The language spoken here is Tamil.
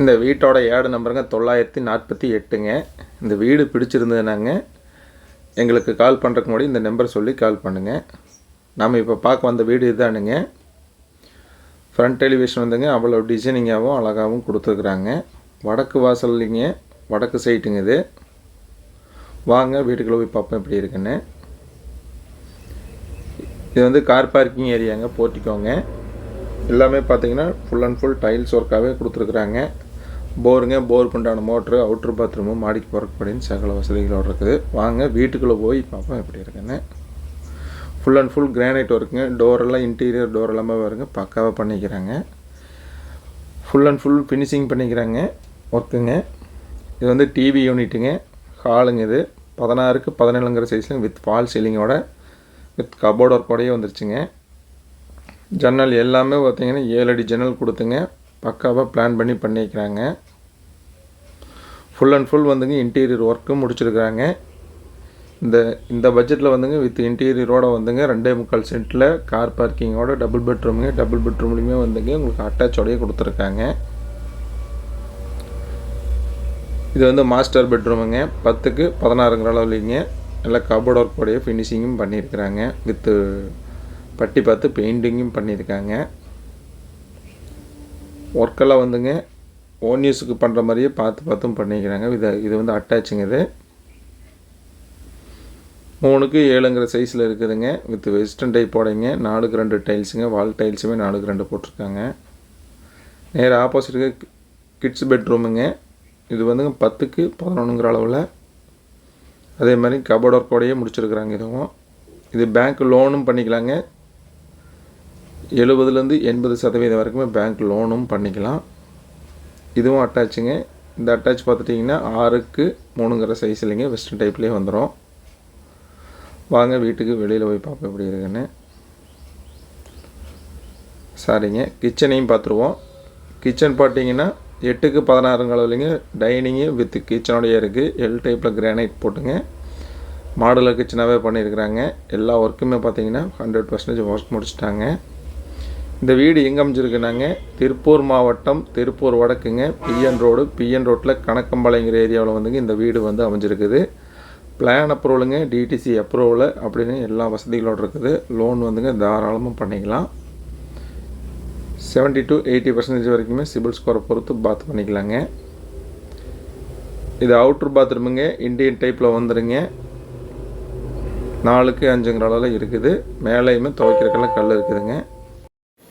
இந்த வீட்டோட ஏடு நம்பருங்க தொள்ளாயிரத்தி நாற்பத்தி எட்டுங்க. இந்த வீடு பிடிச்சிருந்ததுனாங்க. எங்களுக்கு கால் பண்ணுறதுக்கு முன்னாடி இந்த நம்பர் சொல்லி கால் பண்ணுங்கள் நாம் இப்போ பார்க்க வந்த வீடு இதுதானுங்க ஃப்ரண்ட் டெலிவிஷன் வந்துங்க அவ்வளோ டிசைனிங்காகவும் அழகாகவும் கொடுத்துருக்குறாங்க. வடக்கு வாசல்லிங்க வடக்கு சைட்டுங்க இது. வாங்க வீட்டுக்குள்ளே போய் பார்ப்போம் எப்படி இருக்குன்னு. இது வந்து கார் பார்க்கிங் ஏரியாங்க போர்ட்டிக்கோங்க. எல்லாமே பார்த்தீங்கன்னா ஃபுல் அண்ட் ஃபுல் டைல்ஸ் ஒர்க்காகவே கொடுத்துருக்குறாங்க. போருங்க போருக்கு உண்டான மோட்ரு அவுட்ரு பாத்ரூமு மாடிக்கு போகிறப்படின்னு சகல வசதிகளோடு இருக்குது. வாங்க வீட்டுக்குள்ளே போய் பார்ப்போம் எப்படி இருக்குன்னு. ஃபுல் அண்ட் ஃபுல் கிரானைட் ஒர்க்குங்க டோரெல்லாம் இன்டீரியர் டோர் எல்லாமே வருங்க பக்காவாக பண்ணிக்கிறாங்க. ஃபுல் அண்ட் ஃபுல் ஃபினிஷிங் பண்ணிக்கிறாங்க ஒர்க்குங்க இது வந்து டிவி யூனிட்டுங்க ஹாலுங்க இது. பதினாறுக்கு பதினேழுங்கிற சைஸில் வித் ஃபால் சீலிங்கோட வித் கபோர்ட் ஒர்க்கோடையே வந்துருச்சுங்க. ஜன்னல் எல்லாமே பார்த்தீங்கன்னா ஏழு அடி ஜன்னல் கொடுத்துங்க. பக்காவாக பிளான் பண்ணி பண்ணிக்கிறாங்க. ஃபுல் அண்ட் ஃபுல் வந்துங்க இன்டீரியர் ஒர்க்கும் முடிச்சிருக்கிறாங்க. இந்த இந்த பட்ஜெட்டில் வந்துங்க வித் இன்டீரியரோடு வந்துங்க ரெண்டே முக்கால் சென்ட்டில் கார் பார்க்கிங்கோட டபுள் பெட்ரூமுங்க டபுள் பெட்ரூம்லேயுமே வந்துங்க உங்களுக்கு அட்டாச்சோடையே கொடுத்துருக்காங்க. இது வந்து மாஸ்டர் பெட்ரூமுங்க பத்துக்கு பதினாறுங்கிற அளவுலிங்க நல்லா கபோர்ட் ஒர்க்கோடைய ஃபினிஷிங்கும் பண்ணியிருக்கிறாங்க வித்து பட்டி பார்த்து பெயிண்டிங்கும் பண்ணியிருக்காங்க ஒர்க்கெல்லாம் வந்துங்க ஓன் யூஸுக்கு பண்ணுற மாதிரியே பார்த்து பார்த்தும் பண்ணிக்கிறாங்க. இது இது வந்து அட்டாச்சுங்க இது மூணுக்கு ஏழுங்கிற சைஸில் இருக்குதுங்க. வித் வெஸ்டர்ன் டைப் போடைங்க. நாலுக்கு ரெண்டு டைல்ஸுங்க வால் டைல்ஸுமே நாலுக்கு ரெண்டு போட்டிருக்காங்க. நேர் ஆப்போசிட்டுக்கு கிட்ஸ் பெட்ரூமுங்க இது வந்துங்க பத்துக்கு பதினொன்றுங்கிற அளவில். அதே மாதிரி கபோர்ட் ஒர்க்கோடையே முடிச்சிருக்கிறாங்க இதுவும். இது பேங்க் லோனும் பண்ணிக்கலாங்க. எழுபதுலேருந்து எண்பது சதவீதம் வரைக்குமே பேங்க் லோனும் பண்ணிக்கலாம். இதுவும் அட்டாச்சுங்க இந்த அட்டாச் பார்த்துட்டிங்கன்னா ஆறுக்கு மூணுங்கிற சைஸ் இல்லைங்க. வெஸ்டர்ன் டைப்லேயே வந்துடும் வாங்க வீட்டுக்கு வெளியில் போய் பார்ப்போம் எப்படி இருக்குன்னு. சாரிங்க கிச்சனையும் பார்த்துருவோம். கிச்சன் பார்த்தீங்கன்னா எட்டுக்கு பதினாறுங்க அளவுலைங்க டைனிங்கு வித் கிச்சனோடைய இருக்குது எல் டைப்பில் கிரானைட் போட்டுங்க. மாடுலர் கிச்சனாகவே பண்ணியிருக்கிறாங்க. எல்லா ஒர்க்குமே பார்த்தீங்கன்னா ஹண்ட்ரட் பர்சன்டேஜ் ஒர்க் முடிச்சிட்டாங்க. இந்த வீடு எங்கே அமைஞ்சிருக்குனாங்க திருப்பூர் மாவட்டம் திருப்பூர் வடக்குங்க. PN road. பிஎன் ரோட்டில் கணக்கம்பாளையங்கிற ஏரியாவில் வந்துங்க இந்த வீடு வந்து அமைஞ்சிருக்குது. பிளான் அப்ரூவலுங்க டிடிசி அப்ரூவல் அப்படின்னு எல்லா வசதிகளோடு இருக்குது. லோன் வந்துங்க தாராளமாக பண்ணிக்கலாம். செவன்ட்டி டு எயிட்டி பர்சன்டேஜ் வரைக்குமே சிபில் ஸ்கோரை பொறுத்து பாத் பண்ணிக்கலாங்க. இது அவுட்ரு பாத்ரூமுங்க இண்டியன் டைப்பில் வந்துடுங்க நாலுக்கு அஞ்சுங்கிற அளவில் இருக்குது. மேலேயுமே துவைக்கிறக்கெல்லாம் கல் இருக்குதுங்க.